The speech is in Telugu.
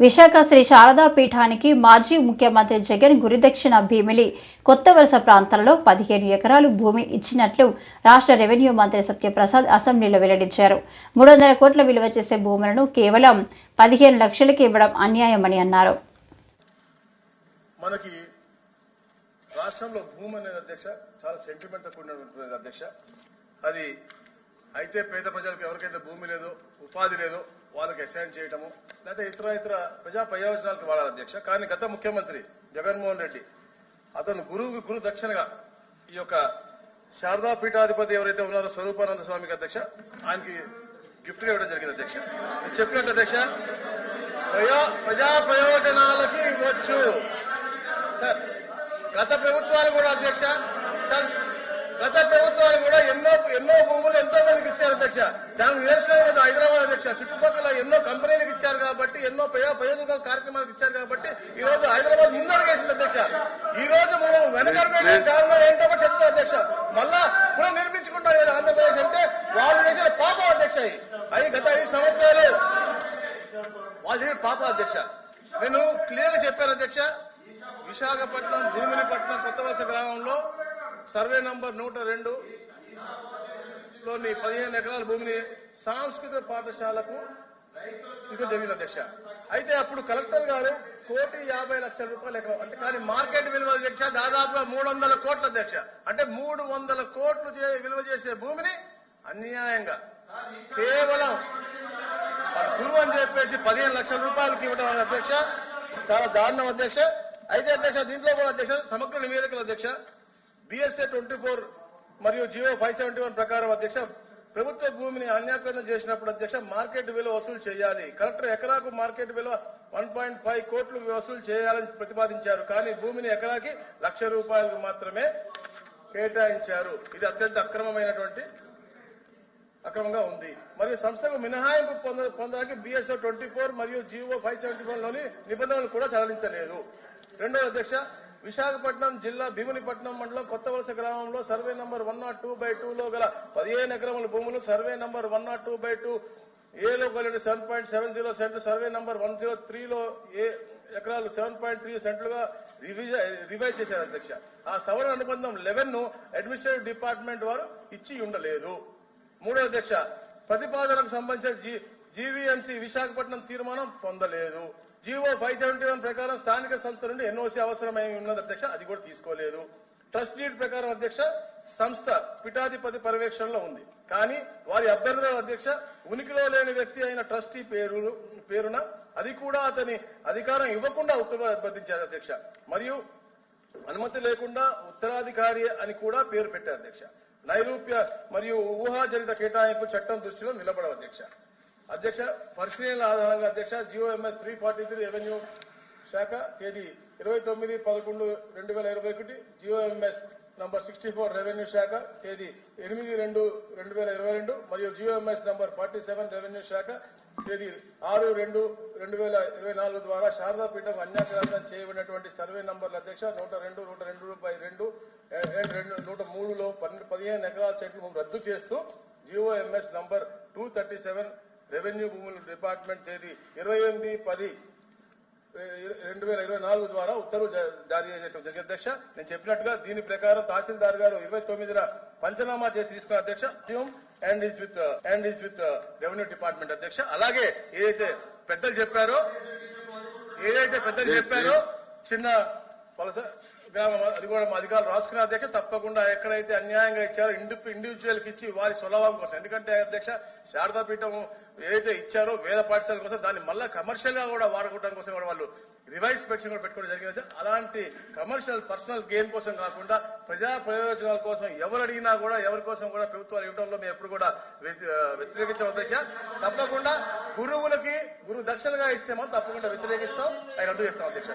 విశాఖ శ్రీ శారదా పీఠానికి మాజీ ముఖ్యమంత్రి జగన్ గురుదక్షిణ భీమిలి కొత్త వలస ప్రాంతాలలో పదిహేను ఎకరాలు భూమి ఇచ్చినట్లు రాష్ట్ర రెవెన్యూ మంత్రి సత్యప్రసాద్ అసెంబ్లీలో వెల్లడించారు. మూడు వందల కోట్ల విలువ చేసే భూములను కేవలం పదిహేను లక్షలకి ఇవ్వడం అన్యాయమని అన్నారు. మనకి రాష్ట్రంలో భూమి అనేది అధ్యక్ష చాలా సెంటిమెంట్ కూడినటువంటి అధ్యక్ష. అది అయితే పేద ప్రజలకు ఎవరికైతే భూమి లేదో ఉపాధి లేదో వాళ్ళకి అసైన్ చేయటము లేదా ఇతర ఇతర ప్రజా ప్రయోజనాలకు వాడాలి అధ్యక్ష. కానీ గత ముఖ్యమంత్రి జగన్మోహన్ రెడ్డి అతను గురువుకి గురు దక్షిణగా ఈ యొక్క శారదా పీఠాధిపతి ఎవరైతే ఉన్నారో స్వరూపానంద స్వామికి అధ్యక్ష ఆయనకి గిఫ్ట్గా ఇవ్వడం జరిగింది అధ్యక్ష. నేను చెప్పినట్టు అధ్యక్ష ప్రజా ప్రజా ప్రయోజనాలకి ఇవ్వచ్చు. సార్ గత ప్రభుత్వాలు కూడా అధ్యక్ష సార్ గత ప్రభుత్వాలు కూడా ఎన్నో ఎన్నో భూములు ఎంతో మందికి ఇచ్చారు అధ్యక్ష. దాని నిదర్శనం హైదరాబాద్ అధ్యక్ష చుట్టుపక్కల ఎన్నో కంపెనీలకు ఇచ్చారు కాబట్టి ఎన్నో ప్రయోజన కార్యక్రమాలకు ఇచ్చారు కాబట్టి ఈ రోజు హైదరాబాద్ ముందడుగేసింది అధ్యక్ష. ఈ రోజు మనం వెనకడుగు కారణం ఏంటో కూడా చెప్తాం అధ్యక్ష. మళ్ళా పునః నిర్మించుకుంటాం ఆంధ్రప్రదేశ్ అంటే వాళ్ళు చేసిన పాప అధ్యక్ష అవి. గత ఐదు సంవత్సరాలు వాళ్ళు చేసిన పాప అధ్యక్ష. నేను క్లియర్గా చెప్పాను అధ్యక్ష. విశాఖపట్నం భూమినిపట్నం కొత్తవలస గ్రామంలో సర్వే నంబర్ నూట రెండు లోని పదిహేను ఎకరాల భూమిని సాంస్కృతిక పాఠశాలకు ఇవ్వడం జరిగింది అధ్యక్ష. అయితే అప్పుడు కలెక్టర్ గారు కోటి యాభై లక్షల రూపాయలు ఎకరం. అంటే కానీ మార్కెట్ విలువ అధ్యక్ష దాదాపుగా మూడు వందల కోట్ల అధ్యక్ష. అంటే మూడు వందల కోట్లు విలువ చేసే భూమిని అన్యాయంగా కేవలం గురువు అని చెప్పేసి పదిహేను లక్షల రూపాయలకి ఇవ్వడం అనే అధ్యక్ష చాలా దారుణం అధ్యక్ష. అయితే అధ్యక్ష దీంట్లో కూడా అధ్యక్ష సమగ్ర నివేదికలు అధ్యక్ష. బీఎస్ఏ ట్వంటీ ఫోర్ మరియు జియో ఫైవ్ సెవెంటీ వన్ ప్రకారం అధ్యక్ష ప్రభుత్వ భూమిని అన్యాక్రాంతం చేసినప్పుడు అధ్యక్ష మార్కెట్ విలువ వసూలు చేయాలి. కలెక్టర్ ఎకరాకు మార్కెట్ విలువ వన్ పాయింట్ ఫైవ్ కోట్లు వసూలు చేయాలని ప్రతిపాదించారు. కానీ భూమిని ఎకరాకి లక్ష రూపాయలకు మాత్రమే కేటాయించారు. ఇది అత్యంత అక్రమమైనటువంటి అక్రమంగా ఉంది. మరియు సంస్థకు మినహాయింపు పొంద- పొందడానికి బీఎస్ఓ ట్వంటీ ఫోర్ మరియు జిఓ ఫైవ్ సెవెంటీ ఫోర్లోని నిబంధనలు కూడా సడలించలేదు. రెండవ అధ్యక్ష విశాఖపట్నం జిల్లా భీమునిపట్నం మండలం కొత్త వలస గ్రామంలో survey number one not two by two లో గల పదిహేను ఎకరముల భూములు survey number one not two by two ఏలో కలిగిన సెవెన్ పాయింట్ సెవెన్ జీరో సెంట్లు సర్వే నంబర్ వన్ జీరో త్రీలో ఏ ఎకరాలు సెవెన్ పాయింట్ త్రీ సెంట్లుగా రివిజ- రివైజ్ చేశారు అధ్యక్ష. ఆ సవరణ అనుబంధం లెవెన్ను అడ్మినిస్ట్రేటివ్ డిపార్ట్మెంట్ వారు ఇచ్చి ఉండలేదు. మూడో అధ్యక్ష ప్రతిపాదనకు సంబంధించిన జీవీఎంసీ విశాఖపట్నం తీర్మానం పొందలేదు. జీవో ఫైవ్ సెవెంటీ వన్ ప్రకారం స్థానిక సంస్థ నుండి ఎన్ఓసీ అవసరమై ఉన్నది అధ్యక్ష అది కూడా తీసుకోలేదు. ట్రస్ట్ డీడ్ ప్రకారం అధ్యక్ష సంస్థ పిఠాధిపతి పర్యవేక్షణలో ఉంది. కానీ వారి అభ్యర్థుల అధ్యక్ష ఉనికిలో లేని వ్యక్తి అయిన ట్రస్టీ పేరు పేరున అది కూడా అతని అధికారం ఇవ్వకుండా ఉత్తర్వులు అభ్యర్థించారు అధ్యక్ష. మరియు అనుమతి లేకుండా ఉత్తరాధికారి అని కూడా పేరు పెట్టారు అధ్యక్ష. నైరూప్య మరియు ఊహాజనిత కేటాయింపు చట్టం దృష్టిలో నిలబడవు అధ్యక్ష. అధ్యక్ష పరిశీలన ఆధారంగా అధ్యక్ష GOMS three forty three revenue శాఖ తేదీ ఇరవై తొమ్మిది పదకొండు రెండు వేల ఇరవై ఒకటి GOMS number sixty four revenue శాఖ తేదీ ఎనిమిది రెండు రెండు వేల ఇరవై రెండు మరియు GOMS number forty seven revenue శాఖ తేదీ ఆరు రెండు రెండు వేల ఇరవై నాలుగు ద్వారా శారదా పీఠం అన్యాక్రాంతం చేయబడినటువంటి సర్వే నంబర్ల అధ్యక్ష నూట రెండు నూట రెండు బై రెండు ఏ- రెండు నూట మూడులో పన్నెండు పదిహేను ఎకరాల సెట్లు రద్దు చేస్తూ GOMS number two thirty seven revenue భూముల డిపార్ట్మెంట్ తేదీ ఇరవై ఎనిమిది పది రెండు వేల ఇరవై నాలుగు ద్వారా ఉత్తర్వులు జారీ చేసినట్టు జరిగింది. అధ్యక్ష నేను చెప్పినట్టుగా దీని ప్రకారం తహసీల్దార్ గారు ఇరవై తొమ్మిదిన పంచనామా చేసి తీసుకున్న అధ్యక్ష and is with and is with revenue department అధ్యక్ష. అలాగే ఏదైతే పెద్దలు చెప్పారో ఏదైతే పెద్దలు చెప్పారో చిన్న వలస గ్రామం అది కూడా మా అధికారులు రాసుకున్న అధ్యక్ష తప్పకుండా ఎక్కడైతే అన్యాయంగా ఇచ్చారో ఇండి ఇండివిజువల్కి ఇచ్చి వారి సులభం కోసం. ఎందుకంటే అధ్యక్ష శారదాపీఠం ఏదైతే ఇచ్చారో వేద పాఠశాల కోసం దాన్ని మళ్ళా కమర్షియల్గా కూడా వాడుకోవడం కోసం కూడా వాళ్ళు రివైజ్ పెన్షన్ కూడా పెట్టుకోవడం జరిగింది. అలాంటి కమర్షియల్ పర్సనల్ గెయిన్ కోసం కాకుండా ప్రజా ప్రయోజనాల కోసం ఎవరు అడిగినా కూడా ఎవరి కోసం కూడా ప్రభుత్వాలు ఇవ్వడంలో మేము ఎప్పుడు కూడా వ్యతి- వ్యతిరేకించాం అధ్యక్ష. తప్పకుండా గురువులకి గురువు దక్షిణగా ఇస్తే మనం తప్పకుండా వ్యతిరేకిస్తాం ఆయన రద్దు చేస్తాం అధ్యక్ష.